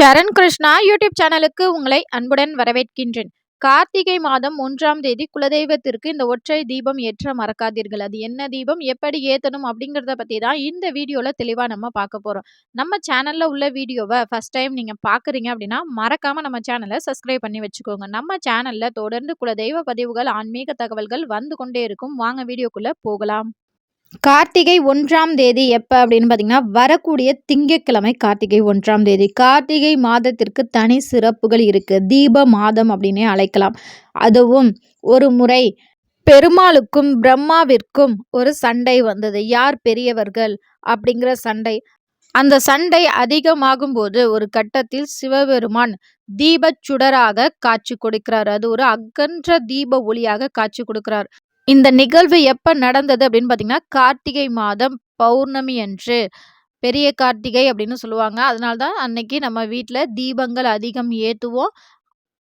சரண் Krishna YouTube சேனலுக்கு உங்களை அன்புடன் வரவேற்கின்றேன். கார்த்திகை மாதம் ஒன்றாம் தேதி குலதெய்வத்திற்கு இந்த ஒற்றை தீபம் ஏற்ற மறக்காதீர்கள். அது என்ன தீபம் எப்படி ஏற்றணும் அப்படிங்கிறத பற்றி தான் இந்த வீடியோவில் தெளிவாக நம்ம பார்க்க போகிறோம் நம்ம சேனலில் உள்ள வீடியோவை ஃபஸ்ட் டைம் நீங்கள் பார்க்குறீங்க அப்படின்னா மறக்காமல் நம்ம சேனலை சப்ஸ்கிரைப் பண்ணி வச்சுக்கோங்க. நம்ம சேனலில் தொடர்ந்து குலதெய்வ பதிவுகள் ஆன்மீக தகவல்கள் வந்து கொண்டே இருக்கும். வாங்க வீடியோக்குள்ளே போகலாம். கார்த்திகை ஒன்றாம் தேதி எப்போ அப்படின்னு பார்த்தீங்கன்னா வரக்கூடிய திங்கட்கிழமை கார்த்திகை ஒன்றாம் தேதி. கார்த்திகை மாதத்திற்கு தனி சிறப்புகள் இருக்குது தீப மாதம் அப்படின்னே அழைக்கலாம். அதுவும் ஒரு முறை பெருமாளுக்கும் பிரம்மாவிற்கும் ஒரு சண்டை வந்தது. யார் பெரியவர்கள் அப்படிங்கிற சண்டை. அந்த சண்டை அதிகமாகும் போது ஒரு கட்டத்தில் சிவபெருமான் தீபச் சுடராக காட்சி கொடுக்கிறார். அது ஒரு அகன்ற தீப ஒளியாக காட்சி கொடுக்கிறார். இந்த நிகழ்வு எப்போ நடந்தது அப்படின்னு பார்த்தீங்கன்னா கார்த்திகை மாதம் பௌர்ணமி அன்று. பெரிய கார்த்திகை அப்படின்னு சொல்லுவாங்க. அதனால தான் அன்னைக்கு நம்ம வீட்டில் தீபங்கள் அதிகம் ஏற்றுவோம்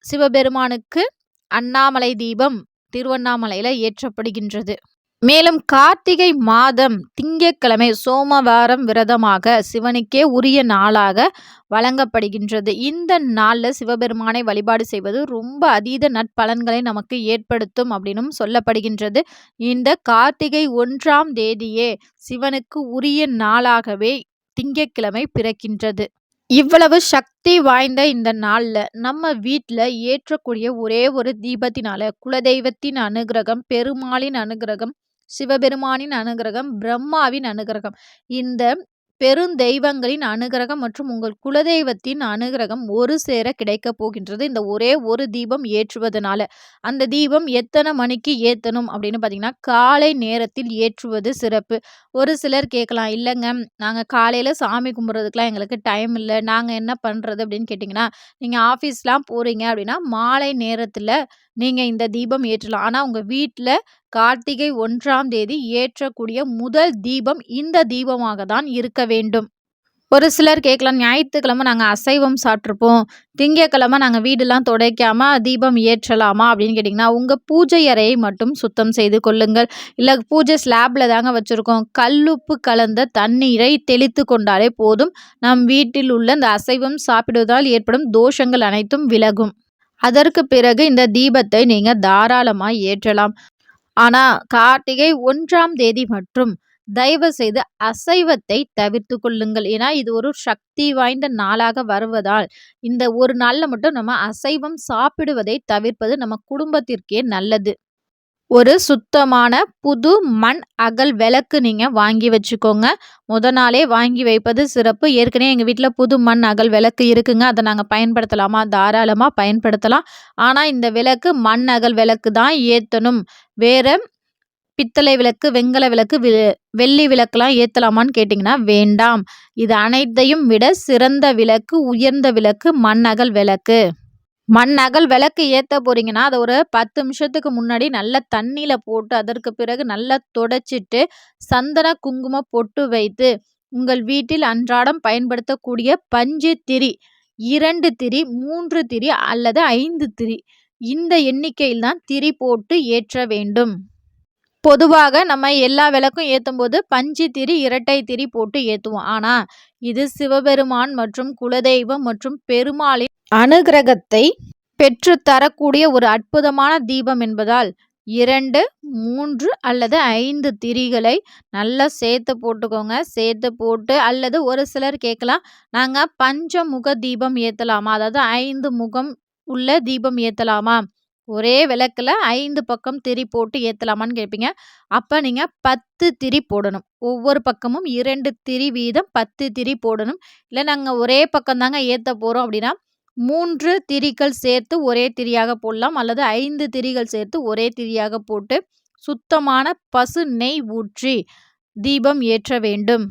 சிவபெருமானுக்கு அண்ணாமலை தீபம் திருவண்ணாமலையில் ஏற்றப்படுகின்றது. மேலும் கார்த்திகை மாதம் திங்கட்கிழமை சோமவாரம் விரதமாக சிவனுக்கே உரிய நாளாக வழங்கப்படுகின்றது. இந்த நாளில் சிவபெருமானை வழிபாடு செய்வது ரொம்ப அதீத நட்பலன்களை நமக்கு ஏற்படுத்தும் அப்படின்னும் சொல்லப்படுகின்றது. இந்த கார்த்திகை ஒன்றாம் தேதியே சிவனுக்கு உரிய நாளாகவே திங்கட்கிழமை பிறக்கின்றது. இவ்வளவு சக்தி வாய்ந்த இந்த நாளில் நம்ம வீட்டில் ஏற்றக்கூடிய ஒரே ஒரு தீபத்தினால குலதெய்வத்தின் அனுகிரகம் பெருமாளின் அனுகிரகம் சிவபெருமானின் அனுகிரகம் பிரம்மாவின் அனுகிரகம். இந்த பெருந்தெய்வங்களின் அனுகிரகம் மற்றும் உங்கள் குலதெய்வத்தின் அனுகிரகம் ஒரு சேர கிடைக்கப் போகின்றது. இந்த ஒரே ஒரு தீபம் ஏற்றுவதனால. அந்த தீபம் எத்தனை மணிக்கு ஏற்றணும் அப்படின்னு பார்த்தீங்கன்னா காலை நேரத்தில் ஏற்றுவது சிறப்பு. ஒரு சிலர் கேட்கலாம் இல்லைங்க நாங்கள் காலையில் சாமி கும்பிட்றதுக்கெலாம் எங்களுக்கு டைம் இல்லை. நாங்கள் என்ன பண்ணுறது அப்படின்னு கேட்டிங்கன்னா நீங்கள் ஆஃபீஸ்லாம் போகிறீங்க அப்படின்னா மாலை நேரத்தில் நீங்கள் இந்த தீபம் ஏற்றலாம். ஆனால் உங்கள் வீட்டில் கார்த்திகை ஒன்றாம் தேதி ஏற்றக்கூடிய முதல் தீபம் இந்த தீபமாக தான் இருக்க வேண்டும். ஒரு சிலர் கேட்கலாம் ஞாயிற்றுக்கிழமை நாங்கள் அசைவம் சாப்பிட்ருப்போம் திங்கக்கிழமை நாங்கள் வீடெல்லாம் துடைக்காமல் தீபம் ஏற்றலாமா அப்படின்னு கேட்டிங்கன்னா உங்கள் பூஜை அறையை மட்டும் சுத்தம் செய்து கொள்ளுங்கள். இல்லை பூஜை ஸ்லாப்பில் தாங்க வச்சுருக்கோம். கல்லுப்பு கலந்த தண்ணீரை தெளித்து கொண்டாலே போதும். நம் வீட்டில் உள்ள இந்த அசைவம் சாப்பிடுவதால் ஏற்படும் தோஷங்கள் அனைத்தும் விலகும். அதற்கு பிறகு இந்த தீபத்தை நீங்கள் தாராளமாக ஏற்றலாம். ஆனால் கார்த்திகை ஒன்றாம் தேதி மற்றும் தயவு செய்து அசைவத்தை தவிர்த்து கொள்ளுங்கள். ஏன்னா இது ஒரு சக்தி வாய்ந்த நாளாக வருவதால் இந்த ஒரு நாளில் மட்டும் நம்ம அசைவம் சாப்பிடுவதை தவிர்ப்பது நம்ம குடும்பத்திற்கே நல்லது. ஒரு சுத்தமான புது மண் அகல் விளக்கு நீங்கள் வாங்கி வச்சுக்கோங்க. முத நாளே வாங்கி வைப்பது சிறப்பு. ஏற்கனவே எங்கள் வீட்டில் புது மண் அகல் விளக்கு இருக்குங்க. அதை நாங்கள் பயன்படுத்தலாமா? தாராளமாக பயன்படுத்தலாம். ஆனால் இந்த விளக்கு மண் அகல் விளக்கு தான் ஏற்றணும் வேறு பித்தளை விளக்கு வெங்கல விளக்கு வெள்ளி விளக்குலாம் ஏற்றலாமான்னு கேட்டிங்கன்னா வேண்டாம். இது அனைத்தையும் விட சிறந்த விளக்கு உயர்ந்த விளக்கு மண் அகல் விளக்கு. மண் அகல் விளக்கு ஏற்ற போகிறீங்கன்னா அதை ஒரு பத்து நிமிஷத்துக்கு முன்னாடி நல்லா தண்ணியில் போட்டு அதற்கு பிறகு நல்லா தொடச்சிட்டு சந்தன குங்குமம் பொட்டு வைத்து உங்கள் வீட்டில் அன்றாடம் பயன்படுத்தக்கூடிய பஞ்சு திரி இரண்டு திரி மூன்று திரி அல்லது ஐந்து திரி இந்த எண்ணிக்கையில் தான் திரி போட்டு ஏற்ற வேண்டும். பொதுவாக நம்ம எல்லா விளக்கும் ஏற்றும் போது பஞ்சு திரி இரட்டை திரி போட்டு ஏற்றுவோம் ஆனால் இது சிவபெருமான் மற்றும் குலதெய்வம் மற்றும் பெருமாளின் அனுகிரகத்தை பெற்று தரக்கூடிய ஒரு அற்புதமான தீபம் என்பதால் இரண்டு மூன்று அல்லது ஐந்து திரிகளை நல்லா சேர்த்து போட்டுக்கோங்க. சேர்த்து போட்டு அல்லது ஒரு சிலர் கேட்கலாம் நாங்கள் பஞ்சமுக தீபம் ஏற்றலாமா அதாவது ஐந்து முகம் உள்ள தீபம் ஏற்றலாமா ஒரே விளக்கில் ஐந்து பக்கம் திரி போட்டு ஏற்றலாமான்னு கேட்பீங்க அப்போ நீங்கள் பத்து திரி போடணும். ஒவ்வொரு பக்கமும் இரண்டு திரி வீதம் பத்து திரி போடணும். இல்லை நாங்கள் ஒரே பக்கம் தாங்க ஏற்ற போகிறோம் அப்படின்னா மூன்று திரிகள் சேர்த்து ஒரே திரியாக போடலாம். அல்லது ஐந்து திரிகள் சேர்த்து ஒரே திரியாக போட்டு சுத்தமான பசு நெய் ஊற்றி தீபம் ஏற்ற வேண்டும்.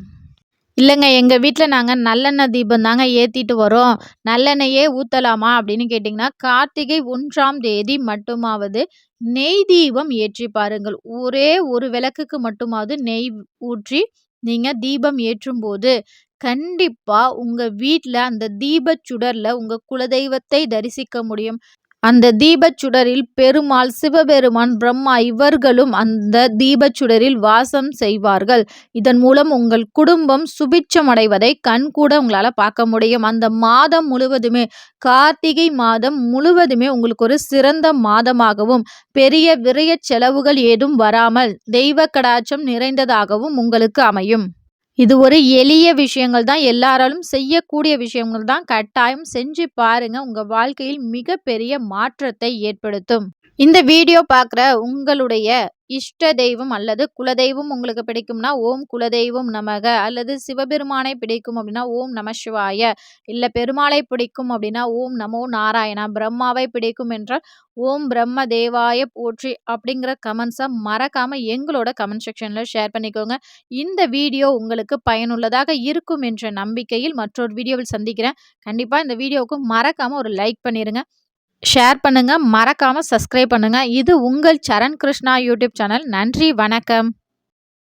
இல்லைங்க எங்கள் வீட்டில் நாங்கள் நல்லெண்ணெய் தீபம் தாங்க ஏற்றிட்டு வரோம் நல்லெண்ணெயே ஊற்றலாமா அப்படின்னு கேட்டிங்கன்னா கார்த்திகை ஒன்றாம் தேதி மட்டுமாவது நெய் தீபம் ஏற்றி பாருங்கள் ஒரே ஒரு விளக்குக்கு மட்டுமாவது நெய் ஊற்றி நீங்கள் தீபம் ஏற்றும்போது கண்டிப்பாக உங்கள் வீட்டில் அந்த தீபச் சுடரில் உங்கள் குலதெய்வத்தை தரிசிக்க முடியும். அந்த தீபச் சுடரில் பெருமாள், சிவபெருமான், பிரம்மா இவர்களும் அந்த தீபச் சுடரில் வாசம் செய்வார்கள். இதன் மூலம் உங்கள் குடும்பம் சுபிட்சமடைவதை கண்கூட உங்களால் பார்க்க முடியும். அந்த மாதம் முழுவதுமே கார்த்திகை மாதம் முழுவதுமே உங்களுக்கு ஒரு சிறந்த மாதமாகவும், பெரிய விரய செலவுகள் ஏதும் வராமல் தெய்வ கடாச்சம் நிறைந்ததாகவும் உங்களுக்கு அமையும். இது ஒரு எளிய விஷயங்கள் தான். எல்லாராலும் செய்யக்கூடிய விஷயங்கள் தான். கட்டாயம் செஞ்சு பாருங்கள் உங்கள் வாழ்க்கையில் மிகப்பெரிய மாற்றத்தை ஏற்படுத்தும். இந்த வீடியோ பார்க்குற உங்களுடைய இஷ்ட தெய்வம் அல்லது குலதெய்வம் உங்களுக்கு பிடிக்கும்னா, ஓம் குலதெய்வம் நமக அல்லது சிவபெருமானை பிடிக்கும் அப்படின்னா, ஓம் நம சிவாய. இல்லை பெருமாளை பிடிக்கும் அப்படின்னா, ஓம் நமோ நாராயணா. பிரம்மாவை பிடிக்கும் என்றால், ஓம் பிரம்ம தேவாய போற்றி அப்படிங்கிற கமெண்ட்ஸை மறக்காமல் எங்களோட கமெண்ட் செக்ஷனில் ஷேர் பண்ணிக்கோங்க. இந்த வீடியோ உங்களுக்கு பயனுள்ளதாக இருக்கும் என்ற நம்பிக்கையில் மற்றொரு வீடியோவில் சந்திக்கிறேன். கண்டிப்பாக இந்த வீடியோவுக்கு மறக்காமல் ஒரு லைக் பண்ணிடுங்க ஷேர் பண்ணுங்கள் மறக்காமல் சப்ஸ்கிரைப் பண்ணுங்கள் இது உங்கள் சரண் கிருஷ்ணா யூடியூப் சேனல். நன்றி, வணக்கம்.